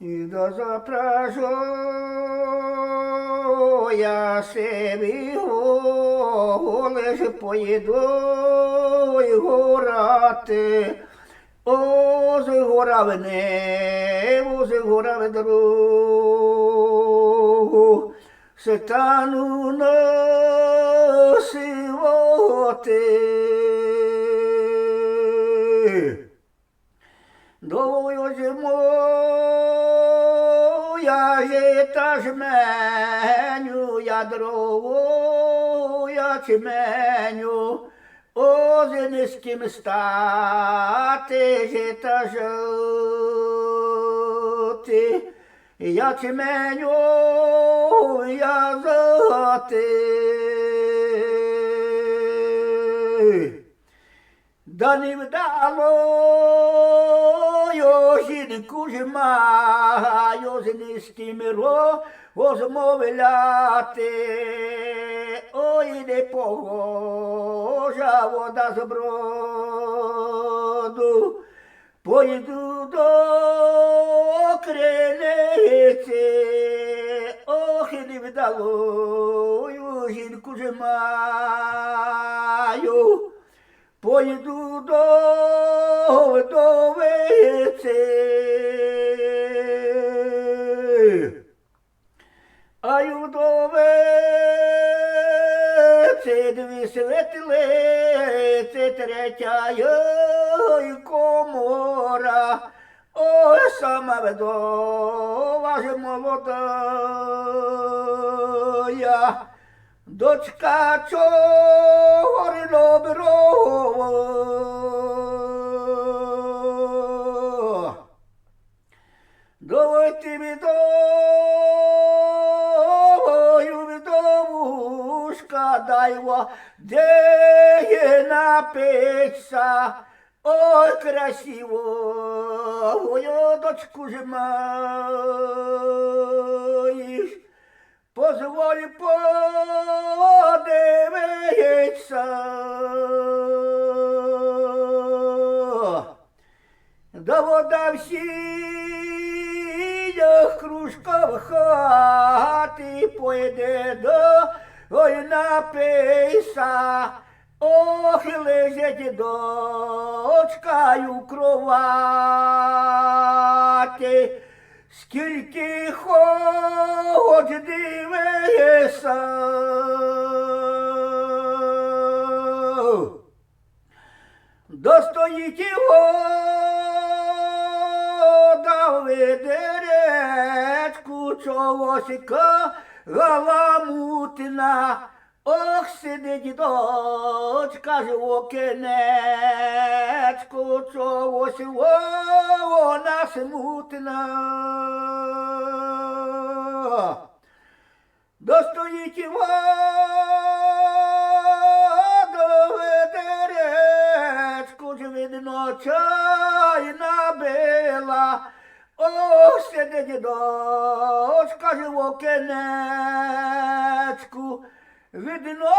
І да запражу я себе голе поїду й горати. О, з горами небо, з горами дорогу, сетану носивоти. Довою зимою я жита жменю, я дрову я чменю, озинським стати жита жити. Я чменю, я зоти. Да не вдало ж маю з низьким розмовляти. Ой, не погожа вода з броду. Пойду до криниці, ох, не вдалою жінку ж маю. Пойду до а й вдовиці дві світлиці, третя й комора, ой, сама вдова ж молодая. Дочка чорно брово. Давайте відовою дайва, де є напиться. Ой, красиво, дочку ж маєш. Позволь подивитися. Да вода кружка в хаті пойде до ой написа. Ох, лежить дочка у кроваті. Скільки хоч дивися. Достоїть вода в відеречку чогосика галамутна. Ох, сидить дочка ж в окенечку, чогось вона смутна. Достоїть вода в ведеречку, ж видно набила. Ох, сиди дочка ж в окенечку, видно